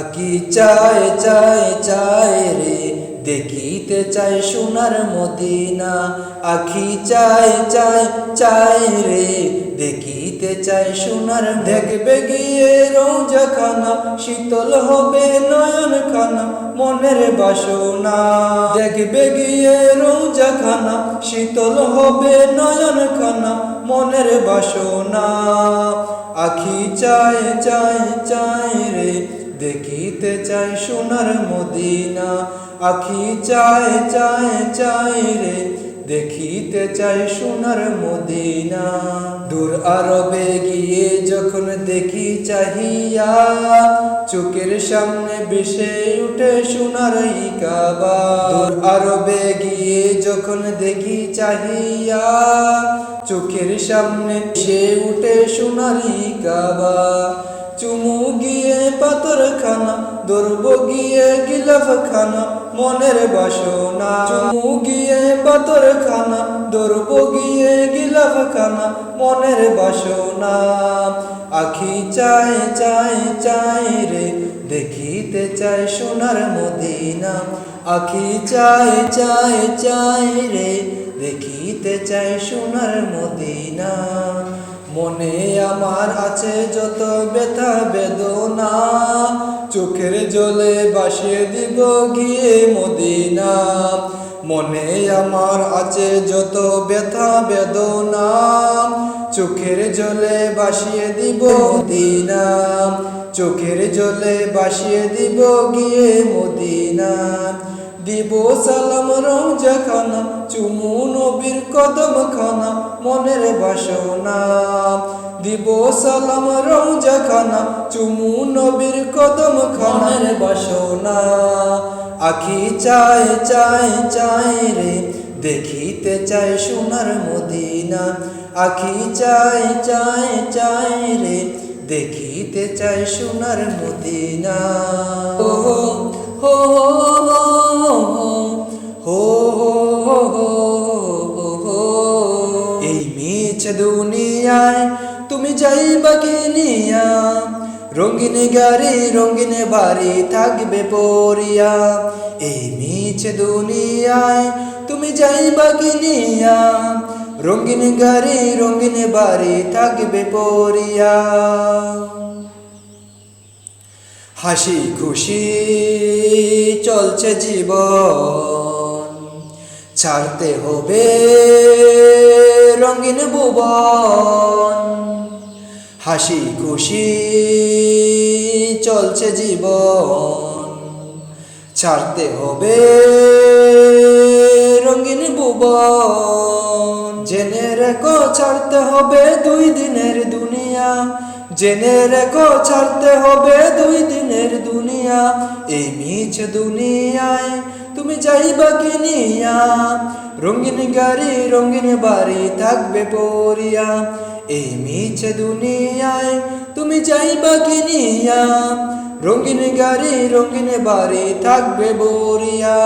আকি চায় চায় চায় রে, দেখিতে চায় সোনার মদিনা। আখি চায় চায় চায় রে, দেখিতে চায় সোনার দেখবে গিয়ে রোজা খানা শীতল হবে নয়ন খানা মনের বাসনা। দেখবে গিয়ে রোজা খানা শীতল হবে নয়ন খানা মনের বাসনা। আখি চায় চায় চায় রে দেখিতে চাই সোনার মদিনা। আখি চায় চায় চায় রে, দেখিতে চাই সোনার মদিনা। দূর আরবে গিয়ে যখন দেখি চাহিয়া, চোখের সামনে বেশে উঠে সোনার কাবা। দূর আরবে গিয়ে যখন দেখি চাহিয়া, চোখের সামনে সে উঠে সোনার কাবা। চুমু গিয়ে পাথর খানা দৌড়ব গিয়ে গিলাফ খানা মনের বাসনা। চুমু গিয়ে পাথর খানা দৌড়ব গিয়ে গিলাফ খানা মনের বাসনা। আখি চায় চায় চায় রে, দেখিতে চায় সোনার মদিনা। আখি চায় চায় চায় রে, দেখিতে চায় সোনার মদিনা। মনে আমার আছে যত ব্যথা বেদনা। চোখের জলে বাসিয়ে দিব গিয়ে মদিনা। মনে আমার আছে যত ব্যথা বেদনা। চোখের জলে বাসিয়ে দিব মদিনা। চোখের জলে বাসিয়ে দিব গিয়ে মদিনা। দিব সালাম রোজা খানা চুমু নবীর কদম খানা মনের বাসনা। দিব সালাম রোজা চুমু নবীর কদম খানার বাসনা আখি চায় চায় চায় রে দেখিতে চায় সোনার মদিনা আখি চায় চায় চায় রে দেখিতে চায় সোনার মদিনা হো হো হো হো হো হো এই মিছে দুনিয়ায় তুমি যাইবা কিনিয়া রঙিন গাড়ি, রঙিন বাড়ি থাকবে পরিয়া এই মিছে দুনিয়ায় তুমি যাইবা কিনিয়া রঙিন গাড়ি, রঙিন বাড়ি থাকবে পরিয়া হাসি খুশি চলছে জীবন, ছাড়তে হবে রঙিন ভুবন। হাসি খুশি চলছে জীবন। ছাড়তে হবে রঙিন ভুবন। জেনে রেখো, ছাড়তে হবে দুই দিনের দুনিয়া। জেনে রেখো, ছাড়তে হবে দুই দিনের দুনিয়া। এই মিছ দুনিয়ায় তুমি যাইবা কিনিয়া। রঙিন গাড়ি, রঙিন বাড়ি থাকবে পরিয়া। এই মিছে দুনিয়ায় তুমি যাইবা কিনিয়া রঙিন গাড়ি রঙিন বাড়ি থাকবে বরিয়া।